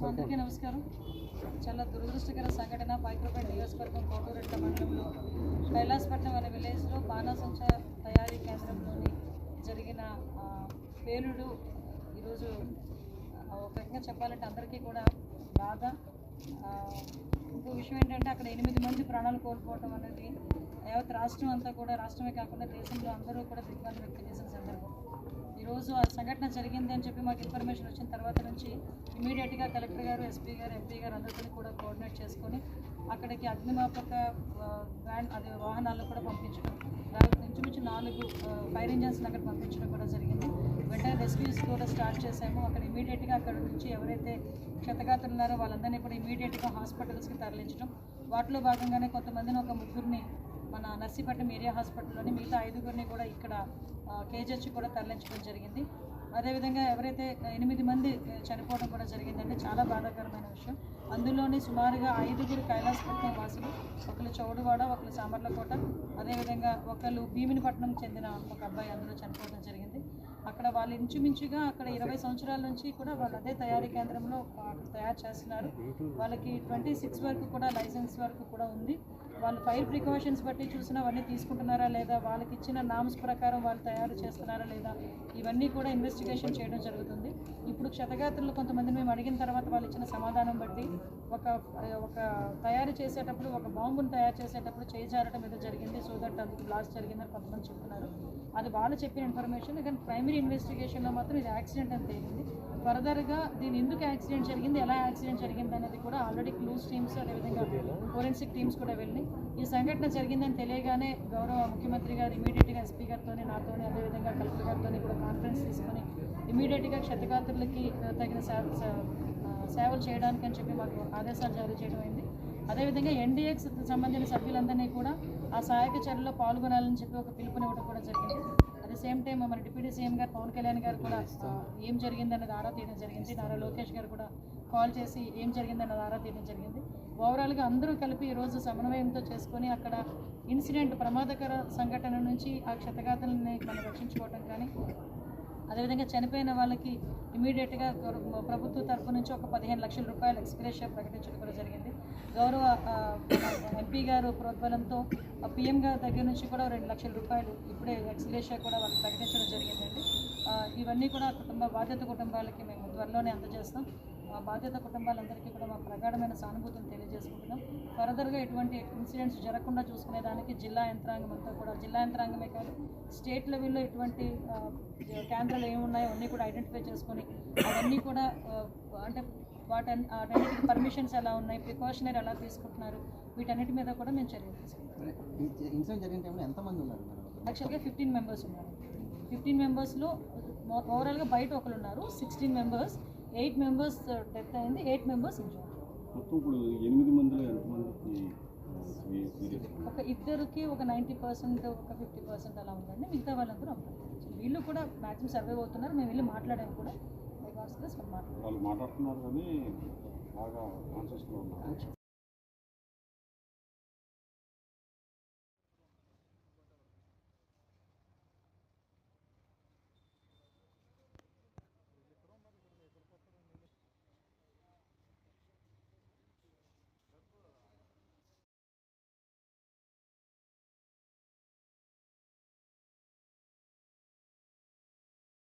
అందరికీ నమస్కారం. చాలా దురదృష్టకర సంఘటన పైకరపేట నియోజకవర్గం కోటూరెడ్ల మండలంలో. కైలాసపట్నం అనే విలేజ్లో బాణాసంచ తయారీ కేంద్రంలోని జరిగిన పేలుడు ఈరోజు ఒక రకంగా చెప్పాలంటే అందరికీ కూడా బాధ. ఇంకో విషయం ఏంటంటే అక్కడ ఎనిమిది మంది ప్రాణాలు కోల్పోవడం అనేది యావత్ రాష్ట్రం అంతా కూడా రాష్ట్రమే కాకుండా దేశంలో అందరూ కూడా దిగ్బంధం వ్యక్తం చేసిన సందర్భం. ఈరోజు ఆ సంఘటన జరిగింది అని చెప్పి మాకు ఇన్ఫర్మేషన్ వచ్చిన తర్వాత నుంచి ఇమీడియట్గా కలెక్టర్ గారు ఎస్పీ గారు ఎంపీ గారు అందరితో కూడా కోఆర్డినేట్ చేసుకొని అక్కడికి అగ్నిమాపక వ్యాన్ అదే వాహనాలు కూడా పంపించడం దాదాపు ఇంచుమించు నాలుగు ఫైర్ ఇంజన్స్ అక్కడ పంపించడం కూడా జరిగింది. వెంటనే రెస్క్యూస్ కూడా స్టార్ట్ చేశాము. అక్కడ ఇమీడియట్గా అక్కడ నుంచి ఎవరైతే క్షతగాతులు ఉన్నారో వాళ్ళందరినీ కూడా ఇమీడియట్గా హాస్పిటల్స్కి తరలించడం. వాటిలో భాగంగానే కొంతమందిని ఒక ముగ్గురిని మన నర్సీపట్నం ఏరియా హాస్పిటల్లోని మిగతా ఐదుగురిని కూడా ఇక్కడ కేజెస్ కూడా తరలించడం జరిగింది. అదేవిధంగా ఎవరైతే ఎనిమిది మంది చనిపోవడం కూడా జరిగిందంటే చాలా బాధాకరమైన విషయం. అందులోనే సుమారుగా ఐదుగురు కైలాసపట్నం వాసులు ఒకరు చౌడువాడ ఒకరు సామర్లకోట. అదేవిధంగా ఒకరు భీమినిపట్నం చెందిన ఒక అబ్బాయి అందులో చనిపోవడం జరిగింది. అక్కడ వాళ్ళు ఇంచుమించుగా అక్కడ ఇరవై సంవత్సరాల నుంచి కూడా వాళ్ళు అదే తయారీ కేంద్రంలో అక్కడ తయారు చేస్తున్నారు. వాళ్ళకి ట్వంటీ సిక్స్ వరకు కూడా లైసెన్స్ వరకు కూడా ఉంది. వాళ్ళు ఫైర్ ప్రికాషన్స్ బట్టి చూసినా అవన్నీ తీసుకుంటున్నారా లేదా? వాళ్ళకి ఇచ్చిన నామ్స్ ప్రకారం వాళ్ళు తయారు చేస్తున్నారా లేదా? ఇవన్నీ కూడా ఇన్వెస్టిగేషన్ చేయడం జరుగుతుంది. ఇప్పుడు క్షతగాత్రులు కొంతమంది మేము అడిగిన తర్వాత వాళ్ళు ఇచ్చిన సమాధానం బట్టి ఒక ఒక తయారు చేసేటప్పుడు ఒక బాంబును తయారు చేసేటప్పుడు చేయి ఏదో జరిగింది. సో దట్ అందుకు బ్లాస్ట్ జరిగిందని కొంతమంది చెప్తున్నారు. అది వాళ్ళు చెప్పిన ఇన్ఫర్మేషన్ కానీ ప్రైమరీ ఇన్వెస్టిగేషన్లో మాత్రం ఇది యాక్సిడెంట్ అని తేలింది. ఫర్దర్గా దీని ఎందుకు యాక్సిడెంట్ జరిగింది ఎలా యాక్సిడెంట్ జరిగింది అనేది కూడా ఆల్రెడీ క్లూస్ టీమ్స్ అదేవిధంగా ఫోరెన్సిక్ టీమ్స్ కూడా వెళ్ళి ఈ సంఘటన జరిగిందని తెలియగానే గౌరవ ముఖ్యమంత్రి గారు ఇమీడియట్గా ఎస్పీ గారితోనే నాతోనే అదేవిధంగా కలెక్టర్ గారితో కూడా కాన్ఫరెన్స్ తీసుకొని ఇమీడియట్గా క్షతగాత్రులకి తగిన సే- సేవలు చేయడానికి అని చెప్పి మాకు ఆదేశాలు జారీ చేయడం అయింది. అదేవిధంగా ఎన్డీఏకి సంబంధించిన సభ్యులందరినీ కూడా ఆ సహాయక చర్యలో పాల్గొనాలని చెప్పి ఒక పిలుపునివ్వడం కూడా జరిగింది. ద సేమ్ టైం మన డిప్యూటీ సీఎం గారు పవన్ కళ్యాణ్ గారు కూడా ఏం జరిగిందన్నది ఆరా తీయడం జరిగింది. నారా లోకేష్ గారు కూడా కాల్ చేసి ఏం జరిగిందన్నది ఆరా తీయడం జరిగింది. ఓవరాల్గా అందరూ కలిపి ఈరోజు సమన్వయంతో చేసుకొని అక్కడ ఇన్సిడెంట్ ప్రమాదకర సంఘటన నుంచి ఆ క్షతగాతులని మనం రక్షించుకోవడం కానీ అదేవిధంగా చనిపోయిన వాళ్ళకి ఇమీడియట్గా ప్రభుత్వ తరపు నుంచి ఒక పదిహేను లక్షల రూపాయలు ఎక్స్గ్రేషియా ప్రకటించడం కూడా జరిగింది. గౌరవ ఎంపీ గారు ప్రోద్బలంతో పిఎం గారి దగ్గర నుంచి కూడా రెండు లక్షల రూపాయలు ఇప్పుడే ఎక్స్గ్రేషియా కూడా వాళ్ళు ప్రకటించడం జరిగిందండి. ఇవన్నీ కూడా కుటుంబ బాధ్యత కుటుంబాలకి మేము త్వరలోనే అందజేస్తాం. ఆ బాధ్యత కుటుంబాలందరికీ కూడా మా ప్రగాఢమైన సానుభూతిని తెలియజేసుకుంటున్నాం. ఫర్దర్గా ఎటువంటి ఇన్సిడెంట్స్ జరగకుండా చూసుకునేదానికి జిల్లా యంత్రాంగం అంతా కూడా జిల్లా యంత్రాంగమే కాదు స్టేట్ లెవెల్లో ఎటువంటి కేంద్రాలు ఏమున్నాయో అన్నీ కూడా ఐడెంటిఫై చేసుకొని అవన్నీ కూడా అంటే వాటన్ వాటన్నిటికి పర్మిషన్స్ ఎలా ఉన్నాయి ప్రికాషనరీ ఎలా తీసుకుంటున్నారు వీటన్నిటి మీద కూడా మేము చర్యలు తీసుకుంటాం ఎంతమంది ఉన్నారు యాక్చువల్గా ఫిఫ్టీన్ మెంబర్స్ ఉన్నారు. ఫిఫ్టీన్ మెంబర్స్లో ఓవరాల్గా బయట ఒకరు ఉన్నారు sixteen members. Eight members death అయింది. ఎయిట్ మెంబర్స్ ఇంజూర్ మొత్తం ఇప్పుడు ఎనిమిది మందిలో ఎంతమందికి సీరియస్ ఒక ఇద్దరికి ఒక నైంటీ పర్సెంట్ ఒక ఫిఫ్టీ పర్సెంట్ అలా ఉందండి. మిగతా వాళ్ళందరూ అమ్మాయి వీళ్ళు కూడా మ్యాక్సిమం సర్వే అవుతున్నారు. మేము వెళ్ళి మాట్లాడాము కూడా. మాట్లాడారు. వాళ్ళు మాట్లాడుతున్నారు కానీ బాగా కాన్షియస్లో ఉన్నారు.